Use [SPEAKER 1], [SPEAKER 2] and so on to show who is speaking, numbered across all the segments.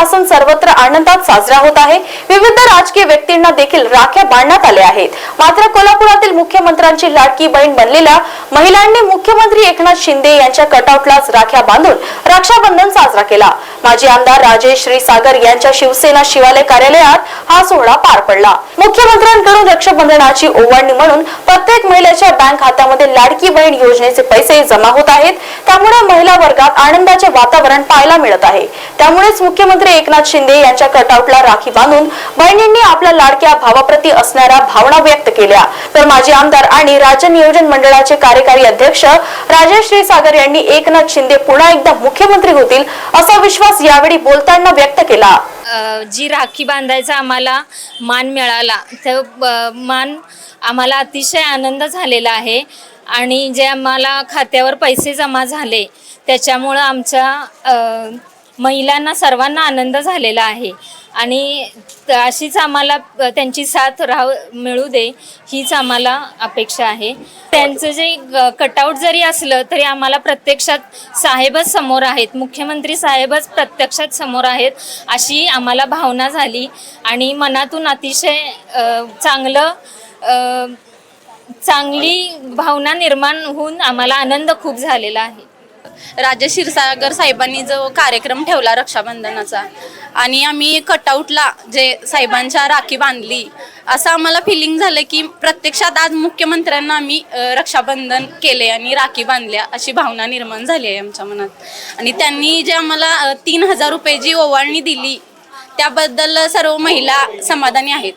[SPEAKER 1] हा सण सर्वत्र आनंदात साजरा होत आहे. विविध राजकीय व्यक्तींना देखील राख्या बांधण्यात आल्या आहेत. मात्र कोल्हापुरातील मुख्यमंत्र्यांची लाडकी बहीण बनलेल्या महिलांनी मुख्यमंत्री एकनाथ शिंदे यांच्या कटआउटलाच राख्या बांधून रक्षाबंधन साजरा केला. माजी आमदार राजेश श्रीसागर यांच्या शिवसेना शिवालय कार्यालयात हा सोहळा पार पडला. मुख्यमंत्र्यांकडून रक्षाबंधनाची ओवाळणी म्हणून प्रत्येक महिलेच्या बँक खात्यामध्ये लाडकी बहीण योजनेचे पैसे जमा होत आहेत. त्यामुळे महिला वर्गात आनंदाचे वातावरण पाहायला मिळत आहे. त्यामुळेच मुख्यमंत्री एकनाथ शिंदे यांच्या कटआउटला राखी बांधून बहिणींनी आपल्या लाडक्या भावाप्रती असणाऱ्या भावना व्यक्त केल्या. तर माजी आमदार आणि राज्य नियोजन मंडळाचे कार्यकारी अध्यक्ष राजेश श्रीसागर यांनी एकनाथ शिंदे पुन्हा एकदा मुख्यमंत्री होतील असा विश्वास यावेळी बोलताना व्यक्त केला.
[SPEAKER 2] जी राखी बांधायचा आम्हाला मान मिळाला तर मान आम्हाला अतिशय आनंद झालेला आहे. आणि जे आम्हाला खात्यावर पैसे जमा झाले त्याच्यामुळं आमच्या महिलांना सर्वांना आनंद झालेला आहे. आणि अशीच आम्हाला त्यांची साथ राह मिळू दे हीच आम्हाला अपेक्षा आहे. त्यांचं जे कटआउट जरी असलं तरी आम्हाला प्रत्यक्षात साहेबच समोर आहेत. मुख्यमंत्री साहेबच प्रत्यक्षात समोर आहेत अशी आम्हाला भावना झाली. आणि मनातून अतिशय चांगलं चांगली भावना निर्माण होऊन आम्हाला आनंद खूप झालेला आहे.
[SPEAKER 3] राजा क्षीरसागर साहेबांनी जो कार्यक्रम ठेवला रक्षाबंधनाचा आणि आम्ही कटआउटला जे साहेबांच्या राखी बांधली असं आम्हाला फिलिंग झालं की प्रत्यक्षात आज मुख्यमंत्र्यांना आम्ही रक्षाबंधन केले आणि राखी बांधल्या अशी भावना निर्माण झाली आहे आमच्या मनात. आणि त्यांनी जे आम्हाला तीन हजार रुपये जी ओवाळणी दिली त्याबद्दल सर्व महिला समाधानी आहेत.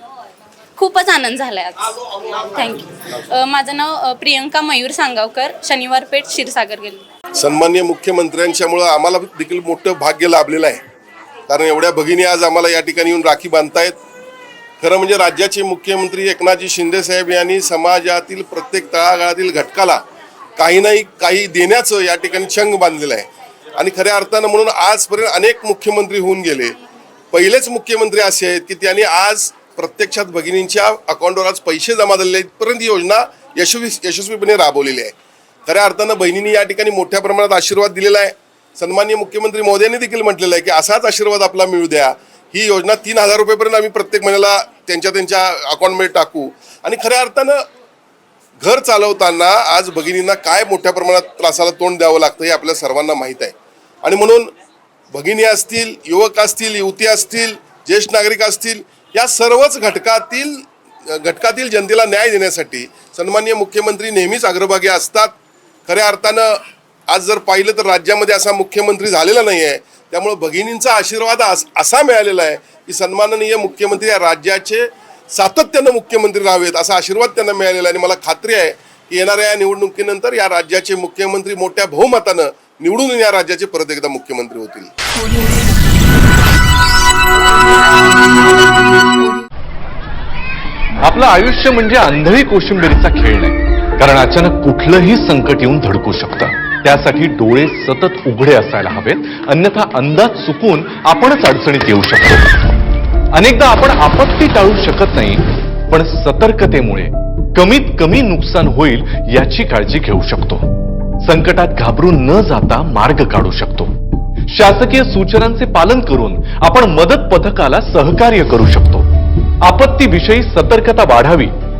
[SPEAKER 3] खूपच आनंद झाला आहे आज थँक्यू माझं नाव प्रियंका मयूर सांगावकर शनिवार पेठ क्षीरसागर गेली
[SPEAKER 4] सन्मान्य मुख्यमंत्र्यांच्यामुळं आम्हाला देखील मोठं भाग्य लाभलेलं आहे. कारण एवढ्या भगिनी आज आम्हाला या ठिकाणी येऊन राखी बांधतायत. खरं म्हणजे राज्याचे मुख्यमंत्री एकनाथजी शिंदे साहेब यांनी समाजातील प्रत्येक तळागाळातील घटकाला काही नाही काही देण्याचं या ठिकाणी चंग बांधलेलं आहे. आणि खऱ्या अर्थानं म्हणून आजपर्यंत अनेक मुख्यमंत्री होऊन गेले. पहिलेच मुख्यमंत्री असे आहेत की त्यांनी आज प्रत्यक्षात भगिनींच्या अकाउंटवर आज पैसे जमा झालेले आहेत. ही योजना यशस्वी यशस्वीपणे राबवलेली आहे. खऱ्या अर्थानं बहिणींनी या ठिकाणी मोठ्या प्रमाणात आशीर्वाद दिलेला आहे. सन्मान्य मुख्यमंत्री मोदयांनी देखील म्हटलेलं आहे की असाच आशीर्वाद आपला मिळू द्या. ही योजना तीन हजार रुपयेपर्यंत आम्ही प्रत्येक महिन्याला त्यांच्या त्यांच्या अकाउंटमध्ये टाकू. आणि खऱ्या अर्थानं घर चालवताना आज भगिनींना काय मोठ्या प्रमाणात त्रासाला तोंड द्यावं लागतं हे आपल्या सर्वांना माहीत आहे. आणि म्हणून भगिनी असतील युवक असतील युवती असतील ज्येष्ठ नागरिक असतील या सर्वच घटकातील घटकातील जनतेला न्याय देण्यासाठी सन्मान्य मुख्यमंत्री नेहमीच अग्रभागी असतात. खऱ्या अर्थानं आज जर पाहिलं तर राज्यामध्ये असा मुख्यमंत्री झालेला नाही आहे त्यामुळे भगिनींचा आशीर्वाद असा मिळालेला आहे की सन्माननीय मुख्यमंत्री या राज्याचे सातत्यानं मुख्यमंत्री राहावेत असा आशीर्वाद त्यांना मिळालेला आहे. आणि मला खात्री आहे की येणाऱ्या या निवडणुकीनंतर या राज्याचे मुख्यमंत्री मोठ्या बहुमतानं निवडून या राज्याचे परत एकदा मुख्यमंत्री होतील.
[SPEAKER 5] आपलं आयुष्य म्हणजे आंधळी कोशिंबिरीचा खेळ नाही. कारण अचानक कुठलंही संकट येऊन धडकू शकतं. त्यासाठी डोळे सतत उघडे असायला हवेत. अन्यथा अंदाज चुकून आपणच अडचणीत येऊ शकतो. अनेकदा आपण आपत्ती टाळू शकत नाही पण सतर्कतेमुळे कमीत कमी नुकसान होईल याची काळजी घेऊ शकतो. संकटात घाबरून न जाता मार्ग काढू शकतो. शासकीय सूचनांचे पालन करून आपण मदत पथकाला सहकार्य करू शकतो. आपत्तीविषयी सतर्कता वाढावी